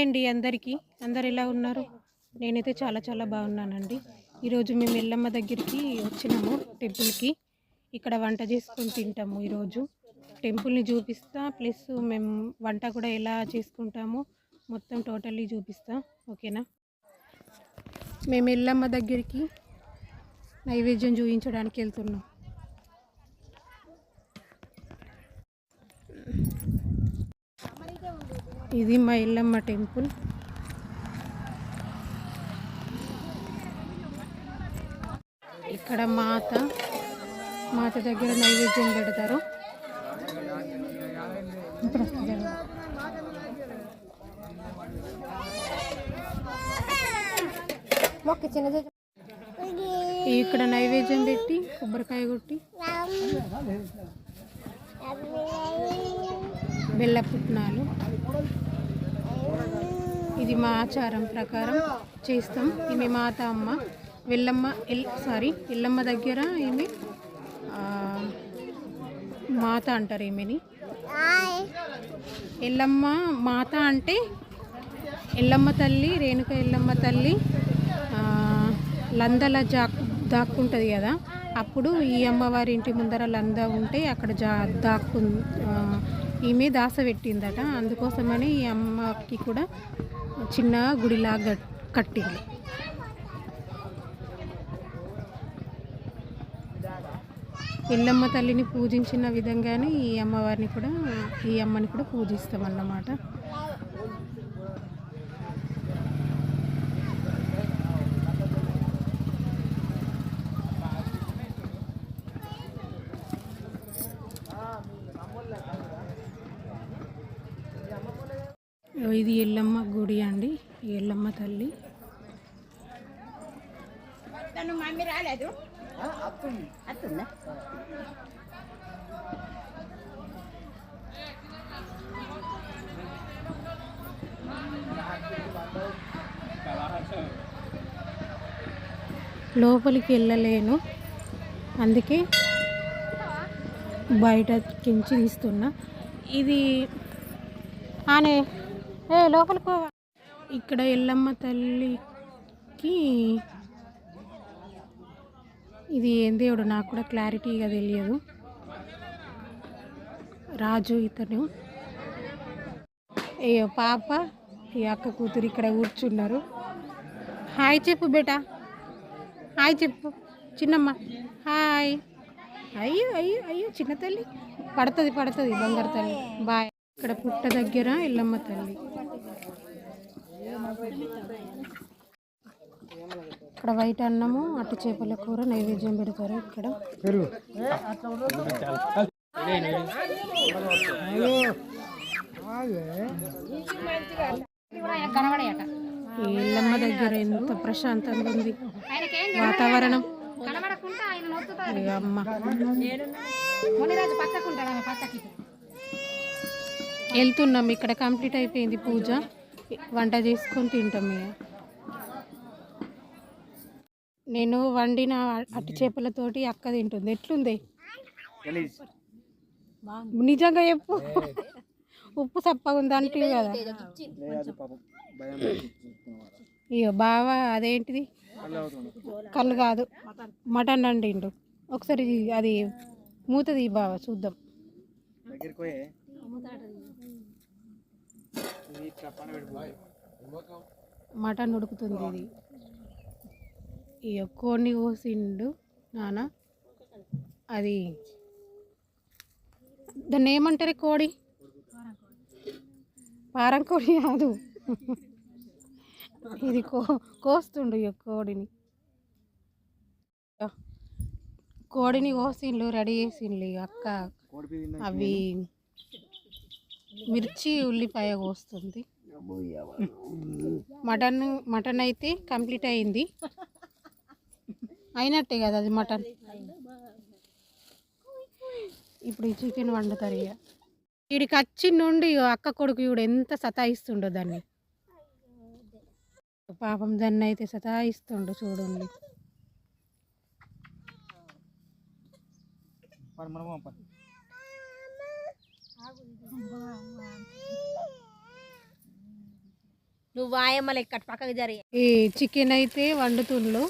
Hi అండి అందరికీ. అందరు ఎలా ఉన్నారు? నేనైతే చాలా చాలా బాగున్నానండి. ఈరోజు మేము ఎల్లమ్మ దగ్గరికి వచ్చినాము టెంపుల్కి. ఇక్కడ వంట చేసుకొని తింటాము ఈరోజు. టెంపుల్ని చూపిస్తా ప్లస్ మేము వంట కూడా ఎలా చేసుకుంటాము మొత్తం టోటల్లీ చూపిస్తా. ఓకేనా? మేము ఎల్లమ్మ దగ్గరికి నైవేద్యం చూపించడానికి వెళ్తున్నాం. ఇది మా ఇల్లమ్మ టెంపుల్. ఇక్కడ మాత మాత దగ్గర నైవేద్యం పెడతారు. ఇక్కడ నైవేద్యం పెట్టి కొబ్బరికాయ కొట్టి. బెల్ల పుట్నాలు ఇది మా ఆచారం ప్రకారం చేస్తాం. ఈమె మాత అమ్మ వెళ్ళమ్మ ఎల్ సారీ ఎల్లమ్మ దగ్గర ఈమె మాత అంటారు ఈమెని. ఎల్లమ్మ మాత అంటే ఎల్లమ్మ తల్లి రేణుక ఎల్లమ్మ తల్లి లందల జా దాక్కుంటుంది కదా. అప్పుడు ఈ అమ్మవారి ఇంటి ముందర లంద ఉంటే అక్కడ జా దాక్కు ఈమె దాస పెట్టిందట. అందుకోసమని ఈ అమ్మకి కూడా చిన్న గుడిలాగా కట్టింది. ఎల్లమ్మ తల్లిని పూజించిన విధంగానే ఈ అమ్మవారిని కూడా ఈ అమ్మని కూడా పూజిస్తామన్నమాట. ఇది ఎల్లమ్మ గుడి అండి. ఎల్లమ్మ తల్లి. మమ్మీ రాలేదు. లోపలికి వెళ్ళలేను. అందుకే బయట కించి తీస్తున్నా. ఇది ఆనే ఏ లోపలికి ఇక్కడ ఎల్లమ్మ తల్లికి ఇది ఏం దేవుడు నాకు కూడా క్లారిటీగా తెలియదు. రాజు ఇతను. అయ్యో పాప ఈ అక్క కూతురు ఇక్కడ కూర్చున్నారు. హాయ్ చెప్పు బేటా. హాయ్ చెప్పు. చిన్నమ్మ. హాయ్. అయ్యో అయ్యో అయ్యో చిన్న తల్లి. పడుతుంది పడుతుంది బంగారు తల్లి. బాయ్. ఇక్కడ పుట్ట దగ్గర ఎల్లమ్మ తల్లి. ఇక్కడ వైట్ అన్నము అట్టు చేపల కూర నైవేద్యం పెడతారు ఇక్కడ. ఎల్లమ్మ దగ్గర ఎంత ప్రశాంతంగా ఉంది. వాతావరణం. అమ్మ. వెళ్తున్నాం ఇక్కడ కంప్లీట్ అయిపోయింది పూజ. వంట చేసుకొని తింటాం ఇక. నేను వండిన అట్టి చేపలతోటి అక్క తింటుంది. ఎట్లుంది? నిజంగా చెప్పు. ఉప్పు సప్పగా ఉంది అంటే కదా. ఇయ్యో బావా అదేంటిది? కళ్ళు కాదు. మటన్ వండిండు ఒకసారి అది మూతది బావ చూద్దాం. మటన్ ఉడుకుతుంది ఇది. ఇక కోడిని కోసిండు నాన్న. అది దాన్ని ఏమంటారు కోడి? పారం కోడి కాదు. ఇది కో కోస్తుండు ఇక కోడిని. కోడిని కోసిండ్లు రెడీ చేసిండ్లు ఇక అక్క. అవి మిర్చి ఉల్లిపాయ కోస్తుంది. మటన్ మటన్ అయితే కంప్లీట్ అయింది. అయినట్టే కదా అది మటన్. ఇప్పుడు ఈ చికెన్ వండుతారు ఇక. వీడికి వచ్చి నుండి అక్క కొడుకు ఇవిడు ఎంత సతాయిస్తుండో దాన్ని. పాపం దాన్ని అయితే సతాయిస్తుండో చూడండి నువ్వు వాయమ్మ లెక్క పక్కకు జరిగి ఈ చికెన్ అయితే వండుతుండ్లు.